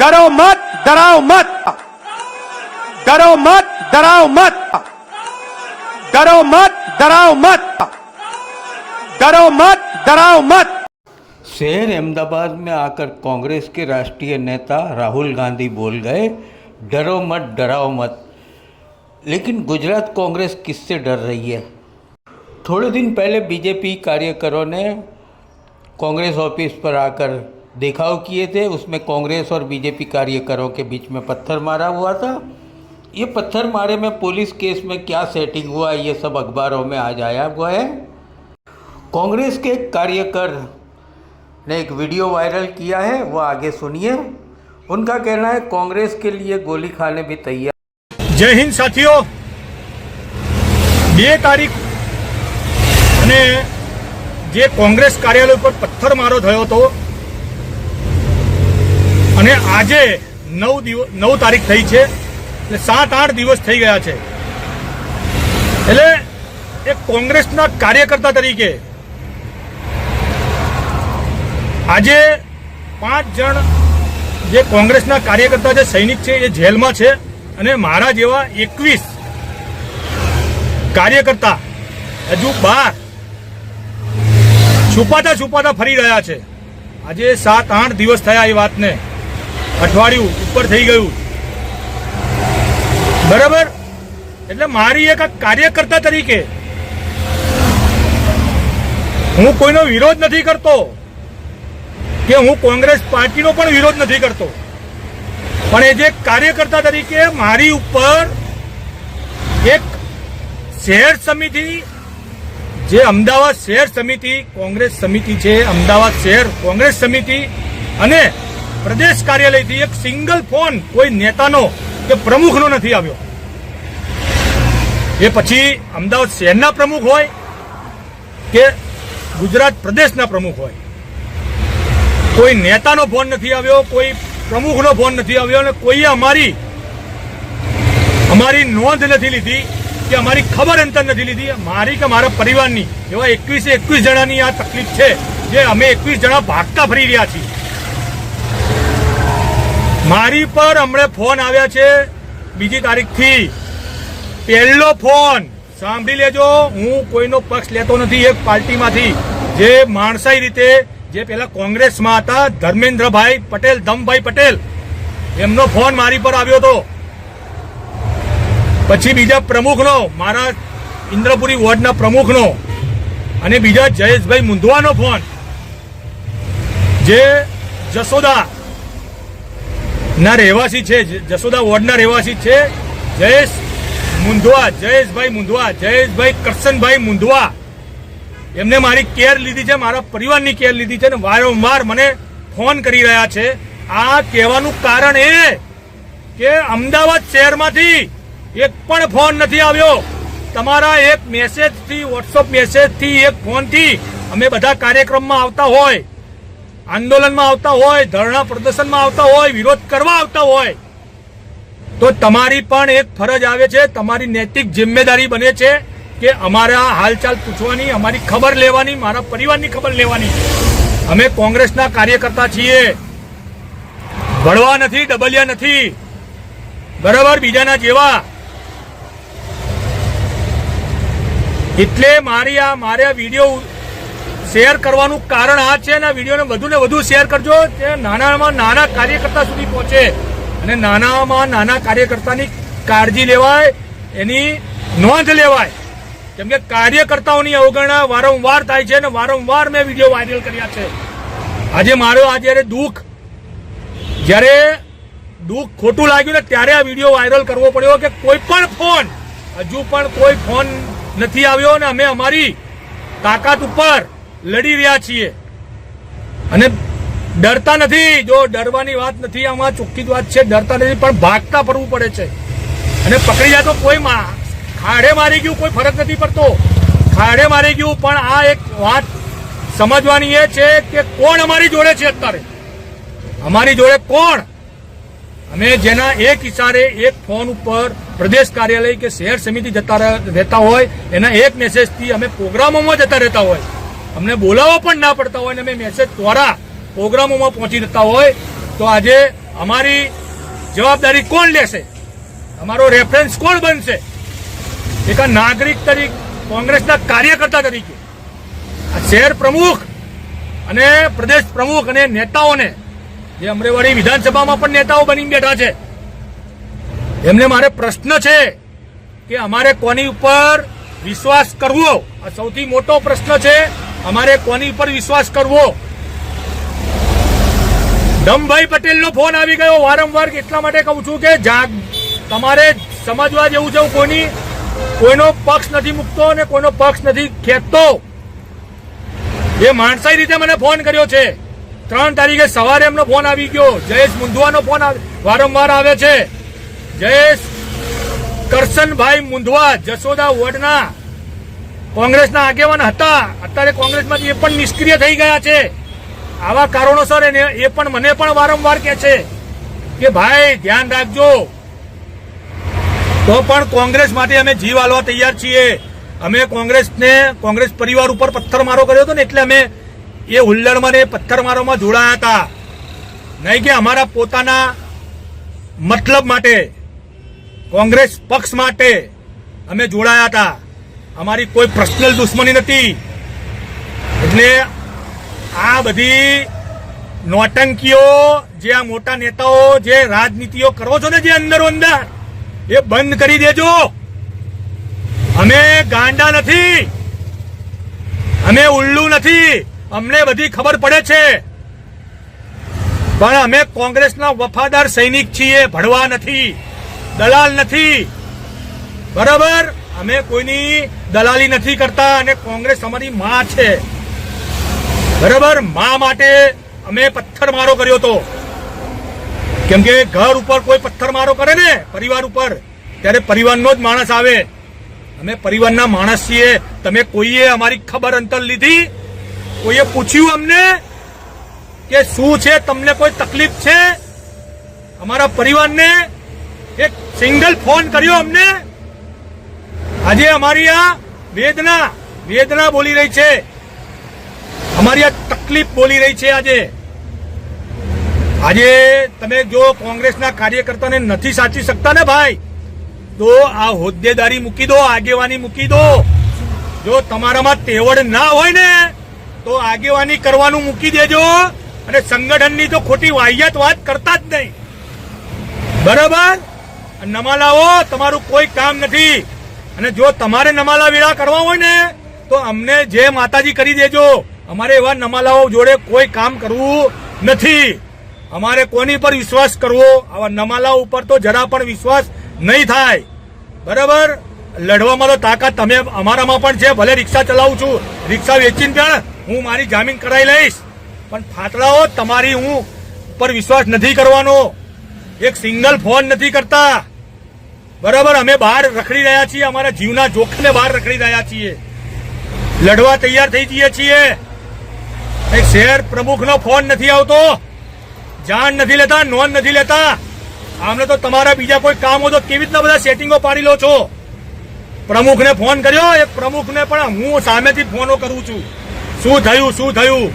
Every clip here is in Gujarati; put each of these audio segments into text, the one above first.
डरो मत, डराओ मत। डरो मत, डराओ मत। डरो मत, डराओ मत। डरो मत, डराओ मत। शहर अहमदाबाद में आकर कांग्रेस के राष्ट्रीय नेता राहुल गांधी बोल गए, डरो मत, डराओ मत। लेकिन गुजरात कांग्रेस किससे डर रही है? थोड़े दिन पहले बीजेपी कार्यकरों ने कांग्रेस ऑफ़िस पर आकर देखाव किए थे उसमें कांग्रेस और बीजेपी कार्यकरों के बीच में पत्थर मारा हुआ था ये पत्थर मारे में पुलिस केस में क्या सेटिंग हुआ ये सब अखबारों में आज आया हुआ है कांग्रेस के एक कार्यकर ने एक वीडियो वायरल किया है वो आगे सुनिए उनका कहना है कांग्रेस के लिए गोली खाने भी तैयार જય હિન્દ સાથીઓ બે તારીખ અને જે કોંગ્રેસ કાર્યાલય ઉપર પથ્થરમારો થયો હતો અને આજે નવ દિવસ નવ તારીખ થઈ છે. એટલે સાત, આઠ દિવસ થઈ ગયા છે. એટલે એક કોંગ્રેસના કાર્યકર્તા તરીકે આજે પાંચ જણ જે કોંગ્રેસના કાર્યકર્તા જે સૈનિક છે, એ જેલમાં છે અને મારા જેવા એકવીસ કાર્યકર્તા હજુ બાર છુપાતા છુપાતા ફરી રહ્યા છે. આજે સાત, આઠ દિવસ થયા એ વાતને. અઠવાડિયું ઉપર થઈ ગયું. બરાબર? એટલે મારી એક કાર્યકર્તા તરીકે હું કોઈનો વિરોધ નથી કરતો કે હું કોંગ્રેસ પાર્ટીનો પણ વિરોધ નથી કરતો. પણ એ જે કાર્યકર્તા તરીકે મારી ઉપર એક શહેર સમિતિ, જે અમદાવાદ શહેર સમિતિ, કોંગ્રેસ સમિતિ છે, અમદાવાદ શહેર કોંગ્રેસ સમિતિ અને પ્રદેશ કાર્યાલયથી એક સિંગલ ફોન કોઈ નેતાનો કે પ્રમુખનો નથી આવ્યો. એ પછી અમદાવાદ શહેરના પ્રમુખ હોય કે ગુજરાત પ્રદેશના પ્રમુખ હોય. કોઈ નેતાનો ફોન નથી આવ્યો, કોઈ પ્રમુખનો ફોન નથી આવ્યો અને કોઈએ અમારી અમારી નોંધ નથી લીધી કે અમારી ખબર અંતર નથી લીધી. મારી કે મારા પરિવારની એવા એકવીસે એકવીસ જણાની આ તકલીફ છે, જે અમે એકવીસ જણા ભાગતા ફરી રહ્યા છીએ. મારી પર હમણે ફોન આવ્યા છે. બીજી તારીખથી. પહેલો ફોન. સાંભળી લેજો. હું કોઈનો પક્ષ લેતો નથી એક પાર્ટીમાંથી. જે માણસાઈ રીતે, જે પેલા કોંગ્રેસમાં હતા, ધર્મેન્દ્રભાઈ પટેલ, ધમભાઈ પટેલ. એમનો ફોન મારી પર આવ્યો હતો. પછી બીજા પ્રમુખનો, મારા ઇન્દ્રપુરી વોર્ડના પ્રમુખનો. અને બીજા જયેશભાઈ મુંધવાનો ફોન. જે જસોદા ના, રહેવાસી છે જસોદા વોર્ડના રહેવાસી છે. જયેશ મુંધવા, જયેશભાઈ મુંધવા, જયેશભાઈ કરશનભાઈ મુંધવા. એમને મારી કેર લીધી છે, મારા પરિવારની કેર લીધી છે અને વારંવાર મને ફોન કરી રહ્યા છે. આ કહેવાનું કારણ એ કે અમદાવાદ શહેરમાંથી એક પણ ફોન નથી આવ્યો. તમારા એક મેસેજથી વોટ્સઅપ મેસેજથી એક ફોનથી અમે બધા કાર્યક્રમમાં આવતા હોય. આંદોલનમાં આવતા હોય, ધરણા પ્રદર્શનમાં આવતા હોય, વિરોધ કરવા આવતા હોય, તો તમારી પણ એક ફરજ આવે છે, તમારી નૈતિક જિમ્મેદારી બને છે કે અમારા હાલચાલ પૂછવાની, અમારી ખબર લેવાની, મારા પરિવારની ખબર લેવાની. અમે કોંગ્રેસના કાર્યકર્તા છીએ. ભળવા નથી, ડબલિયા નથી. બરાબર, બીજાના જેવા. એટલે મારી આ, મારે વીડિયો શેર કરવાનું કારણ આ છે ને આ વિડીયોને વધુ ને વધુ શેર કરજો તે નાનામાં નાના કાર્યકર્તા સુધી પહોંચે. અને નાનામાં નાના કાર્યકર્તાની કાળજી લેવાય, એની નોંધ લેવાય. કેમ કે કાર્યકર્તાઓની અવગણના વારંવાર થાય છે અને વારંવાર મેં વીડિયો વાયરલ કર્યા છે. આજે મારો આ જ્યારે દુઃખ જ્યારે દુઃખ ખોટું લાગ્યું ને ત્યારે આ વીડિયો વાયરલ કરવો પડ્યો કે કોઈ પણ ફોન, હજુ પણ કોઈ ફોન નથી આવ્યો અને અમે અમારી તાકાત ઉપર લડી રહ્યા છીએ. અને ડરતા નથી. જો ડરવાની વાત નથી, આમાં ચોખ્ખી વાત છે. ડરતા નથી, પણ ભાગતા ફરવું પડે છે. અને પકડી જાય તો કોઈ ખાડે મારી ગયું, કોઈ ફરક નથી પડતો. ખાડે મારી ગયું, પણ આ એક વાત સમજવાની એ છે કે કોણ અમારી જોડે છે અત્યારે? અમારી જોડે કોણ? અમે જેના એક ઇશારે એક ફોન ઉપર પ્રદેશ કાર્યાલય કે શહેર સમિતિ જતા રહે- રહેતા હોય, એના એક મેસેજથી અમે પ્રોગ્રામોમાં જતા રહેતા હોય. અમને બોલાવવા પણ ના પડતા હોય અને અમે મેસેજ દ્વારા પ્રોગ્રામોમાં પહોંચી જતા હોય, તો આજે અમારી જવાબદારી કોણ લેશે? અમારો રેફરન્સ કોણ બનશે? એક નાગરિક તરીકે, કોંગ્રેસના કાર્યકર્તા તરીકે. આ શહેર પ્રમુખ અને પ્રદેશ પ્રમુખ અને નેતાઓને, જે અમરેવાડી વિધાનસભામાં પણ નેતાઓ બની બેઠા છે, એમને મારે પ્રશ્ન છે કે અમારે કોની ઉપર વિશ્વાસ કરવો? આ સૌથી મોટો પ્રશ્ન છે અમારે કોની ઉપર વિશ્વાસ કરવો? દમભાઈ પટેલનો ફોન આવી ગયો. વારંવાર એટલા માટે કહું છું કે જાગ. તમારે સમજવા જેવું છે કોની? કોઈનો પક્ષ નથી મૂકતો અને કોઈનો પક્ષ નથી ખેંચતો. એ માણસાઈ રીતે મને ફોન કર્યો છે. ત્રણ તારીખે સવારે એમનો ફોન આવી ગયો. જયેશ મુંધવાનો ફોન વારંવાર આવે છે. જયેશ કરશનભાઈ મુંધવા જસોદા વોર્ડના કોંગ્રેસના આગેવાન હતા. અત્યારે કોંગ્રેસમાંથી એ પણ નિષ્ક્રિય થઈ ગયા છે. આવા કારણોસર એને એ પણ મને પણ વારંવાર કહે છે કે, ભાઈ, ધ્યાન રાખજો. તો પણ કોંગ્રેસ માટે અમે જીવ હાલવા તૈયાર છીએ. અમે કોંગ્રેસને, કોંગ્રેસ પરિવાર ઉપર પથ્થરમારો કર્યો હતો ને, એટલે અમે એ હુલ્લડમાં ને પથ્થરમારોમાં જોડાયા હતા. નહીં કે અમારા પોતાના મતલબ માટે, કોંગ્રેસ પક્ષ માટે અમે જોડાયા હતા. અમારી કોઈ પર્સનલ દુશ્મની નથી. એટલે આ બધી નોટંકીઓ જે આ મોટા નેતાઓ જે રાજનીતિઓ કરો છો ને જે અંદરો અંદર, એ બંધ કરી દેજો. અમે ગાંડા નથી. અમે ઉલ્લુ નથી. અમને બધી ખબર પડે છે. પણ અમે કોંગ્રેસના વફાદાર સૈનિક છીએ ભણવા નથી, દલાલ નથી. બરાબર? અમે કોઈની દલાલી નથી કરતા અને કોંગ્રેસ અમારી માં છે. બરાબર? માં માટે અમે પથ્થરમારો કર્યો હતો. કેમ કે ઘર ઉપર કોઈ પથ્થરમારો કરે ને પરિવાર ઉપર, ત્યારે પરિવારનો જ માણસ આવે. અમે પરિવારના માણસ છીએ. તમે કોઈએ અમારી ખબર અંતર લીધી? કોઈએ પૂછ્યું અમને કે શું છે? તમને કોઈ તકલીફ છે? અમારા પરિવારને એક સિંગલ ફોન કર્યો અમને આજે અમારી આ વેદના વેદના બોલી રહી છે. અમારી આ તકલીફ બોલી રહી છે આજે. આજે તમે જો કોંગ્રેસના કાર્યકર્તાને નથી સાચી શકતા ને ભાઈ, તો આ હોદ્દેદારી મૂકી દો, આગેવાની મૂકી દો. જો તમારામાં તેવડ ના હોય ને, તો આગેવાની કરવાનું મૂકી દેજો. અને સંગઠનની તો ખોટી વાહિયાત વાત કરતા જ નહીં. બરાબર? નમાલાઓ તમારું કોઈ કામ નથી. અને જો તમારે નમાલા વેળા કરવા હોય ને, તો અમને જે માતાજી કરી દેજો. અમારે એવા નમાલાઓ જોડે કોઈ કામ કરવું નથી. અમારે કોની પર વિશ્વાસ કરવો? આવા નમાલાઓ ઉપર તો જરા પણ વિશ્વાસ નહીં થાય. બરાબર? લડવામાં તો તાકાત તમે અમારામાં પણ છે. ભલે રિક્ષા ચલાવું છું. રિક્ષા વેચીને પણ હું મારી જામીન કરાવી લઈશ. પણ ફાતળાઓ તમારી હું પર વિશ્વાસ નથી કરવાનો. એક સિંગલ ફોન નથી કરતા. બરાબર, અમે બહાર રખડી રહ્યા છીએ, અમારા જીવના જોખમે બહાર રખડી રહ્યા છીએ. લડવા તૈયાર થઈ જઈએ છીએ. એક શહેર પ્રમુખનો ફોન નથી આવતો. જાણ નથી લેતા, નોંધ નથી લેતા. આમને તો તમારા બીજા કોઈ કામ હોય તો કેવી રીતના બધા સેટિંગો પાડી લો છો? પ્રમુખને ફોન કર્યો, એ પ્રમુખને પણ હું સામેથી ફોનો કરું છું. શું થયું શું થયું?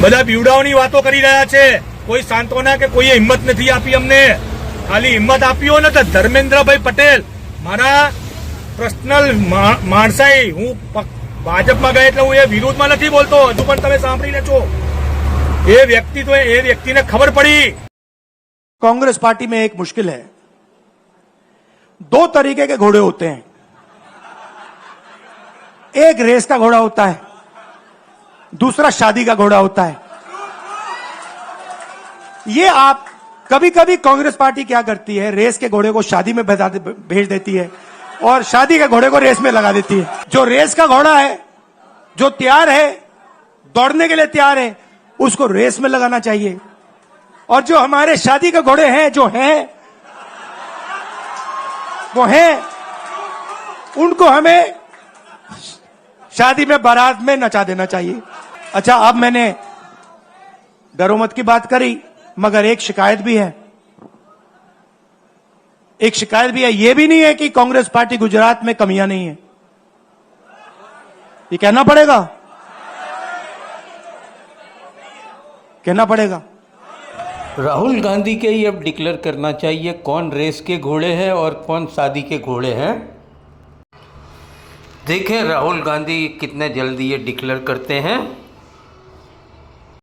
બધા બીવડાઓની વાતો કરી રહ્યા છે. કોઈ સાંત્વના કે કોઈએ હિંમત નથી આપી અમને? ખાલી હિંમત આપી હોય ને તો ધર્મેન્દ્રભાઈ પટેલ મારા પર્સનલ માણસાઈ હું પ- ભાજપમાં ગયા એટલે હું એ વિરોધમાં નથી બોલતો હજુ પણ તમે સાંભળી લેજો એ વ્યક્તિ તો એ વ્યક્તિને ખબર પડી कांग्रेस पार्टी में एक मुश्किल है दो तरीके के घोड़े होते हैं एक रेस का घोड़ा होता है दूसरा शादी का घोड़ा होता है ये आप कभी कभी कांग्रेस पार्टी क्या करती है? रेस के घोड़े को शादी में भेज देती है और शादी के घोड़े को रेस में लगा देती है। जो रेस का घोड़ा है, जो तैयार है, दौड़ने के लिए तैयार है, उसको रेस में लगाना चाहिए। और जो हमारे शादी के घोड़े हैं, जो हैं, वो हैं, उनको हमें शादी में बारात में नचा देना चाहिए। अच्छा अब मैंने डरो मत की बात करी। मगर एक शिकायत भी है। एक शिकायत भी है यह भी नहीं है कि कांग्रेस पार्टी गुजरात में कमियाँ नहीं है। ये कहना पड़ेगा। कहना पड़ेगा। राहुल गांधी के ही अब डिक्लेयर करना चाहिए कौन रेस के घोड़े हैं और कौन शादी के घोड़े हैं। देखें राहुल गांधी कितने जल्दी ये डिक्लेयर करते हैं।